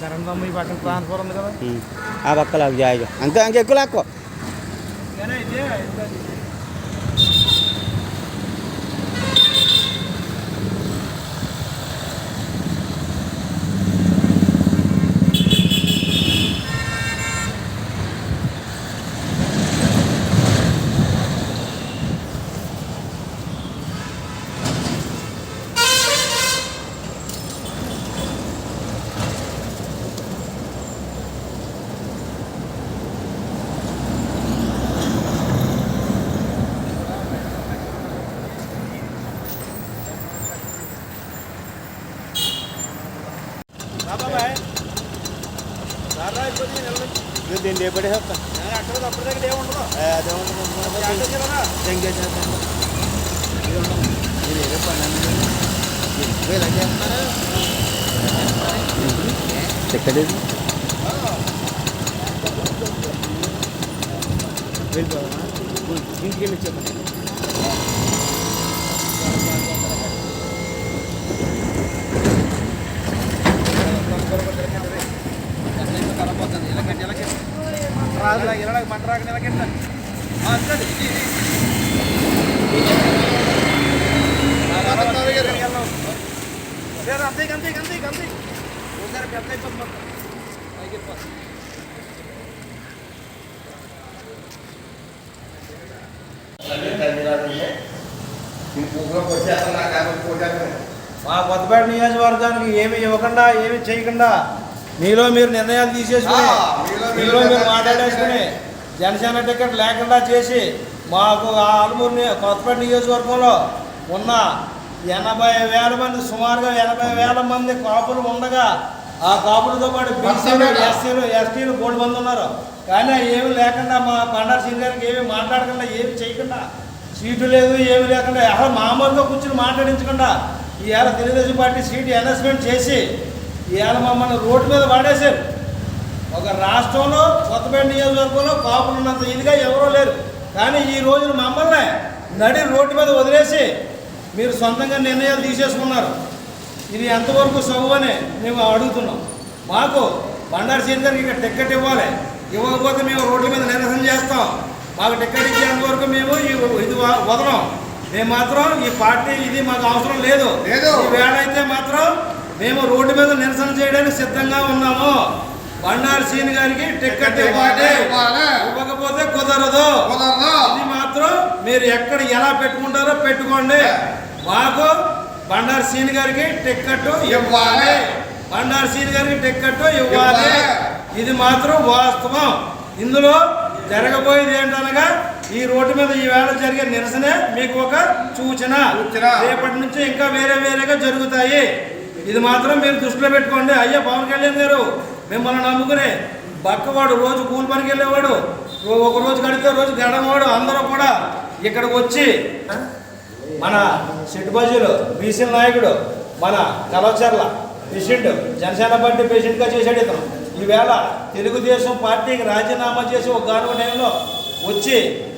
Current దమ్ము ఈ పక్కన ట్రాన్స్ఫర్ ఉంది కదా ఉమ్. ఆ పక్క లాగు జాయిగా అంతే అంక ఎక్కువ లాక్కో దీన్ని రేపడే చెప్తా అక్కడ అప్పటి దగ్గర ఏముండదు అదే ఎక్కడేది వెళ్ళిపోదామా ఇంటికి వెళ్ళి చెప్పండి మంటరాక నిలకెట్ట అంతే అంతే అంతే అంతే ఒకసారి పెద్ద అయిపోతుంది అయిపోతుంది మా కొత్తపేట నియోజకవర్గానికి ఏమి ఇవ్వకుండా ఏమి చేయకుండా మీలో మీరు నిర్ణయాలు తీసేసుకుని మీరు నిర్ణయాలు మాట్లాడేసుకుని జనసేన టికెట్ లేకుండా చేసి మాకు ఆ ఆలమూరు కొత్తపేట నియోజకవర్గంలో ఉన్న ఎనభై వేల మంది సుమారుగా ఎనభై వేల మంది కాపులు ఉండగా ఆ కాపులతో పాటు బీసీలు. ఎస్సీలు ఎస్టీలు మూడు మంది ఉన్నారు కానీ ఏమి లేకుండా మా బండారు సింగ్ గారికి ఏమి మాట్లాడకుండా ఏమి చేయకుండా సీటు లేదు ఏమి లేకుండా అసలు మామూలుగా కూర్చుని మాట్లాడించకుండా ఇవాళ తెలుగుదేశం పార్టీ సీటు అనౌన్స్మెంట్ చేసి ఇవాళ మమ్మల్ని రోడ్డు మీద వాడేశారు ఒక రాష్ట్రంలో కొత్తపేట నియోజకవర్గంలో కాపులు ఉన్నంత ఇదిగా ఎవరో లేరు. కానీ ఈ రోజున మమ్మల్ని నడి రోడ్డు మీద వదిలేసి మీరు సొంతంగా నిర్ణయాలు తీసేసుకున్నారు. ఇది ఎంతవరకు సవ్వు అని మేము అడుగుతున్నాం. మాకు బండారు సీన్ గారికి ఇక్కడ టికెట్ ఇవ్వాలి. ఇవ్వకపోతే మేము రోడ్ల మీద నిరసన చేస్తాం. మాకు టికెట్ ఇచ్చేంత వరకు మేము ఈ ఇది వదలం. మేము మాత్రం ఈ పార్టీ ఇది మాకు అవసరం లేదు. లేదు. ఈ వేళ అయితే మాత్రం మేము రోడ్డు మీద నిరసన చేయడానికి సిద్ధంగా ఉన్నాము. బండారు సీన్ గారికి టికెట్ ఇవ్వాలి. ఇవ్వకపోతే కుదరదు కుదరదు. ఇది మాత్రం మీరు ఎక్కడ ఎలా పెట్టుకుంటారో పెట్టుకోండి మాకు బండారు సీన్ గారికి టికెట్ ఇవ్వాలి. బండారు సీన్ గారికి టికెట్ ఇవ్వాలి. ఇది మాత్రం వాస్తవం ఇందులో జరగబోయేది ఏంటనగా ఈ రోడ్డు మీద ఈ వేళ జరిగే నిరసనే మీకు ఒక సూచన. రేపటి నుంచి ఇంకా వేరే వేరేగా జరుగుతాయి ఇది మాత్రం మీరు దృష్టిలో పెట్టుకోండి అయ్యా పవన్ కళ్యాణ్ గారు మిమ్మల్ని నమ్ముకునే బక్కవాడు రోజు కూలి పనికి వెళ్ళేవాడు ఒక రోజు గడితే రోజు గడమవాడు అందరూ కూడా ఇక్కడికి వచ్చి మన సిట్టుబజీలు బీసీ నాయకుడు మన కలవచర్ల పేషెంట్ జనసేన పార్టీ పేషెంట్గా చేశాడు ఇతను. ఈవేళ తెలుగుదేశం పార్టీకి రాజీనామా చేసి ఒక గాను టైంలో వచ్చి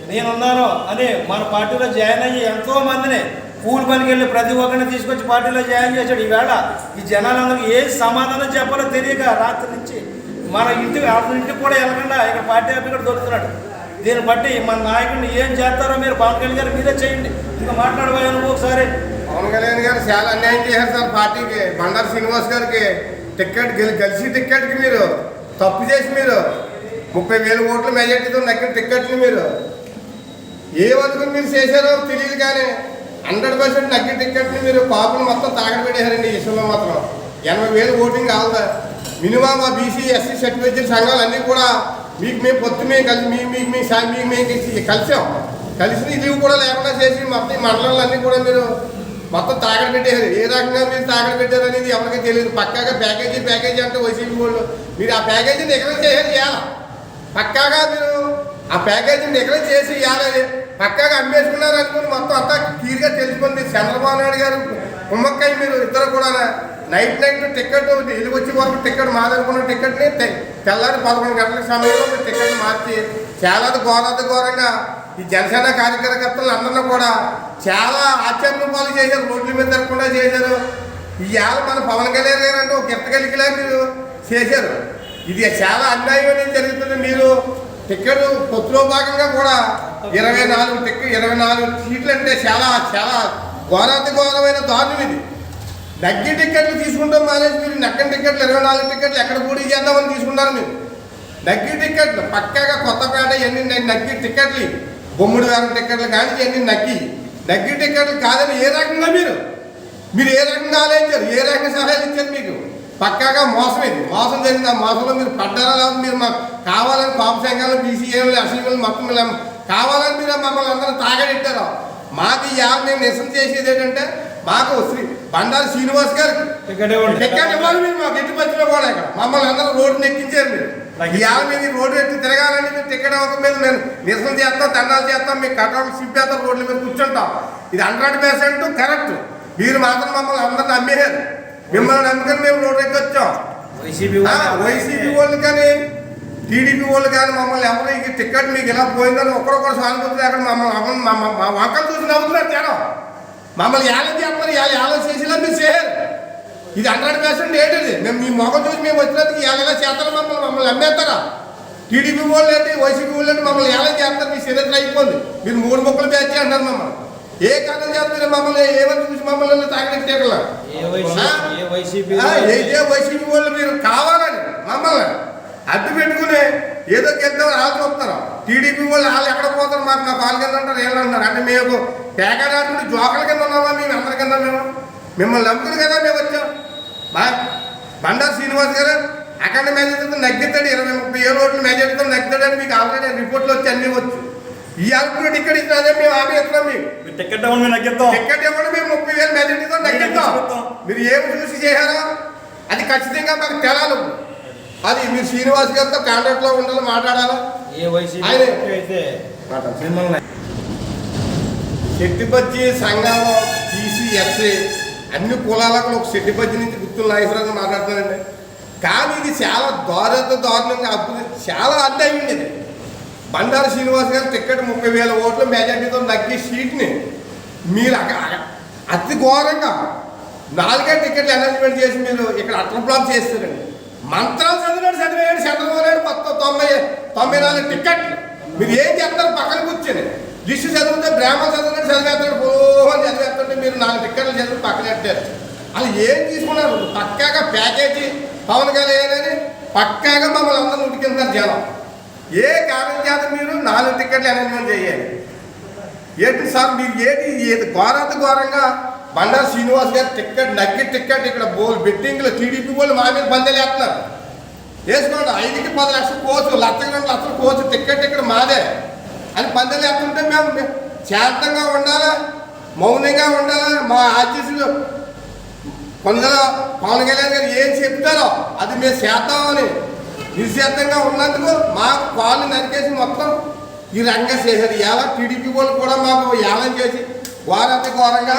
నేనున్నాను అని మన పార్టీలో జాయిన్ అయ్యి ఎంతో మందిని కూలి పనికి వెళ్ళి ప్రతి ఒక్కరిని తీసుకొచ్చి పార్టీలో జాయిన్ చేశాడు. ఈవేళ ఈ జనాలందరికీ ఏ సమాధానం చెప్పాలో తెలియక రాత్రి నుంచి మన ఇంటికి అతని ఇంటికి కూడా వెళ్ళకుండా ఇక్కడ పార్టీ ఆఫీస్ కూడా దొరుకుతున్నాడు. దీన్ని బట్టి మన నాయకుడిని ఏం చేస్తారో మీరు పవన్ కళ్యాణ్ గారు మీరే చేయండి. ఇంకా మాట్లాడబోయాను ఒకసారి. పవన్ కళ్యాణ్ గారు చాలా అన్యాయం చేశారు సార్ పార్టీకి. బండారు శ్రీనివాస్ గారికి టికెట్ గెలి కలిసి టికెట్కి మీరు తప్పు చేసి మీరు ముప్పై వేల ఓట్ల మెజార్టీతో నక్కిన టికెట్ని మీరు ఏ వరకు మీరు చేశారో తెలియదు కానీ హండ్రెడ్ పర్సెంట్ నగ్గి టికెట్ని మీరు కాపులు మొత్తం తాగడ పెట్టేశారండి ఈ విషయంలో మాత్రం. ఎనభై వేలు ఓటింగ్ కావాలా మినిమం ఆ బీసీ ఎస్సీ సర్టిఫికేట్ సంఘాలు అన్నీ కూడా మీకు మేము పొత్తు మేము కలిసి మీ మీకు మీ సార్ మీకు మేము కలిసి- కలిసాం. కలిసి లీవ్ కూడా లేకుండా చేసి మొత్తం మండలాలన్నీ మండలాలు అన్నీ కూడా మీరు మొత్తం తాగడ పెట్టేశారు ఏ రకంగా మీరు తాగడ పెట్టారు అనేది ఎవరికి తెలియదు. పక్కాగా ప్యాకేజీ ప్యాకేజీ అంటే వైసీపీ వాళ్ళు మీరు ఆ ప్యాకేజీని ఎక్కడ చేయాలి చేయాలి పక్కాగా మీరు ఆ ప్యాకేజీని ఎక్కడ చేసి ఇవ్వాలి పక్కాగా అమ్మేసుకున్నారు అనుకుని మొత్తం అంతా క్లియర్గా తెలుసుకుంది చంద్రబాబు నాయుడు గారు. కుమ్మక్కయ్య మీరు ఇద్దరు కూడా నైట్ నైట్ టికెట్ ఇల్లు వచ్చే వరకు టికెట్ మాదనుకున్న టికెట్ని తెల్లారి పదకొండు గంటల సమయంలో మీరు టికెట్ మార్చి చాలా ఘోరాది ఘోరంగా ఈ జనసేన కార్యకర్తలు అందరినీ కూడా చాలా ఆశ్చర్యం పాలు చేశారు. రోడ్ల మీద తిరగకుండా చేశారు. ఈ మన పవన్ కళ్యాణ్ గారు అంటే ఒక గిట్టగలిగిలా మీరు చేశారు. ఇది చాలా అన్యాయం అనేది జరుగుతుంది. మీరు టికెట్ పొత్తులో భాగంగా కూడా ఇరవై నాలుగు టికెట్ ఇరవై నాలుగు సీట్లు అంటే చాలా చాలా ఘోరాతి ఘోరమైన దారుణం ఇది. నగ్గి టికెట్లు తీసుకుంటాం మానేసి మీరు నక్కని టికెట్లు ఇరవై నాలుగు టికెట్లు ఎక్కడ పూడి చేద్దామని తీసుకున్నారు మీరు. నగ్గి టికెట్లు పక్కాగా కొత్తపేట ఎన్ని నగ్గి టికెట్లు బొమ్మిడి వేల టికెట్లు కానీ ఎన్ని నగ్గి. నగ్గి టికెట్లు కాదని ఏ రకంగా మీరు? మీరు ఏ రకంగా ఆలోచించారు? ఏ రకంగా సలహాలు ఇచ్చారు మీకు? పక్కాగా మోసం ఇది మోసం జరిగింది. ఆ మోసంలో మీరు పడ్డారా లేదా మీరు మాకు కావాలని పాప సంఘాలు బీసీఏలు అసలు మొత్తం ఇలా కావాలని మీరు మమ్మల్ని అందరూ తాగడెట్టారు మాకు ఈ యాప్ మేము నిరసన చేసేది ఏంటంటే మాకు శ్రీ బండారు శ్రీనివాస్ గారికి టికెట్ ఇవ్వాలి మీరు మాకు. ఎట్టి పచ్చిలో కూడా ఇక్కడ మమ్మల్ని అందరూ రోడ్డు ఎక్కించారు మీరు. ఈ యాభై మీద రోడ్డు ఎత్తి తిరగాలని మీరు టికెట్ ఇవ్వక మీద మేము నిరసన చేస్తాం దండాలు చేస్తాం మీకు కట్టాలు సిప్పేస్తాం రోడ్ల మీద కూర్చుంటాం. ఇది హండ్రెడ్ పర్సెంట్ కరెక్ట్. మీరు మాత్రం మమ్మల్ని అందరిని నమ్మేశారు. మిమ్మల్ని నమ్ముకొని మేము రోడ్డు ఎక్కి వచ్చాం వైసీపీ వాళ్ళు కానీ టీడీపీ వాళ్ళు కానీ మమ్మల్ని ఎవరు ఈ టికెట్ మీకు ఇలా పోయిందని ఒకరొకరు సానుభూతి అక్కడ మమ్మల్ని మా వంకలు చూసి నవ్వుతున్నారు జనం. మమ్మల్ని ఏలం చేస్తారు ఏలం చేసేలా మీరు చేయరు. ఇది హండ్రెడ్ పర్సెంట్ ఏంటిది మేము మీ మొఖం చూసి మేము వచ్చినందుకు ఎలా చేస్తారు మమ్మల్ని? మమ్మల్ని అమ్మేస్తారా టీడీపీ వాళ్ళు ఏంటి వైసీపీ వాళ్ళు ఏంటి మమ్మల్ని ఎలా చేస్తారు. మీ చరిత్ర అయిపోయింది. మీరు మూడు మొక్కలు బ్యాచ్ అంటారు మమ్మల్ని. ఏ కారణం చేస్తారు మమ్మల్ని? ఏమని చూసి మమ్మల్ని తాగడానికి తీగల ఏ వైసీపీ ఏ వాళ్ళు మీరు కావాలని మమ్మల్ని అడ్డు పెట్టుకుని ఏదో గెలుద్దాం వాళ్ళు చూస్తారు టీడీపీ వాళ్ళు వాళ్ళు ఎక్కడ పోతారు? మాకు మా పాలు కింద అంటారు ఏళ్ళు అంటారు అంటే మేము పేకాడాటువంటి జోకల కింద ఉన్నామా మేము? అందరి కింద మేము? మిమ్మల్ని నమ్ముకుని కదా మేము వచ్చాం. బా బండారు శ్రీనివాస్ గారు అఖండ మెజార్టీతో నగ్గుతాడు ఇరవై ముప్పై ఏడు ఓట్లు మెజార్టీతో నగ్గుతాడని మీకు ఆల్రెడీ రిపోర్ట్లు వచ్చి అన్నీ వచ్చు. ఈ ఆల్రెడీ టికెట్ ఇచ్చిన అదే మేము హామీ ఇస్తున్నాం మీకు మీరు టికెట్ ఇవ్వండి మేము నగ్గిద్దాం. టికెట్ ఇవ్వండి మేము ముప్పై వేలు మెజార్టీతో నగ్గిద్దాం. మీరు ఏమి చూసి చేశారో అది ఖచ్చితంగా మాకు తెలాలి. అది మీరు శ్రీనివాస్ గారితో కాంటాక్ట్లో ఉండాలి మాట్లాడాలి. ఏ శెట్టిపచ్చి సంఘం టీసీఎస్ఏ అన్ని కులాలకు ఒక శెట్టిపచ్చి నుంచి గుర్తులు నాగేశ్వరరావు మాట్లాడుతున్నారండి. కానీ ఇది చాలా దారుణ దారుణంగా అద్భుతం. చాలా అన్యాయం ఇది బండారు శ్రీనివాస్ గారు టికెట్ ముప్పై వేల ఓట్లు మెజార్టీతో నగ్గి సీట్ని మీరు అతి ఘోరంగా నాలుగే టికెట్లు అనౌన్స్మెంట్ చేసి మీరు ఇక్కడ అట్ల ప్లాన్ చేస్తారండి. మంత్రాలు చదివాడు చదివాడు చంద్రబాబు మొత్తం తొంభై తొంభై నాలుగు టిక్కెట్లు. మీరు ఏం చేస్తారు? పక్కన కూర్చొని. లిస్టు చదివితే బ్రాహ్మణ చదివినట్టు చదివేస్తాడు పోహో చదివేస్తుంటే మీరు నాలుగు టిక్కెట్లు చదివి పక్కన పెట్టారు. వాళ్ళు ఏం తీసుకున్నారు? పక్కాగా ప్యాకేజీ పవన్ కళ్యాణ్ అని పక్కాగా మమ్మల్ని అందరూ ఉడికింటారు జనం. ఏ కారణం చేత మీరు నాలుగు టికెట్లు అనౌన్స్మెంట్ చేయాలి? ఏంటి సార్ మీరు ఏంటి ఏది ఘోరాత ఘోరంగా బండారు శ్రీనివాస్ గారు టికెట్ నగ్గి టిక్కెట్ ఇక్కడ బోల్ బెట్టింగ్లో టీడీపీ వాళ్ళు మా మీద పందెలు వేస్తున్నారు. వేసుకోండి ఐదుకి పది లక్షలు కోచు లక్షకి రెండు లక్షలు కోచు టికెట్ ఇక్కడ మాదే. అని పందేలు వేస్తుంటే మేము మేము శాంతంగా ఉండాలా? మౌనంగా ఉండాలా? మా ఆర్టీసీలు కొందరు పవన్ కళ్యాణ్ గారు ఏం చెప్తారో అది మేము చేద్దామని నిశ్శబ్దంగా ఉన్నందుకు మా కాళ్ళు నరికేసి మొత్తం ఈ రంగం చేశారు ఎలా టీడీపీ వాళ్ళు కూడా మాకు ఏలం చేసి ఘోరంత ఘోరంగా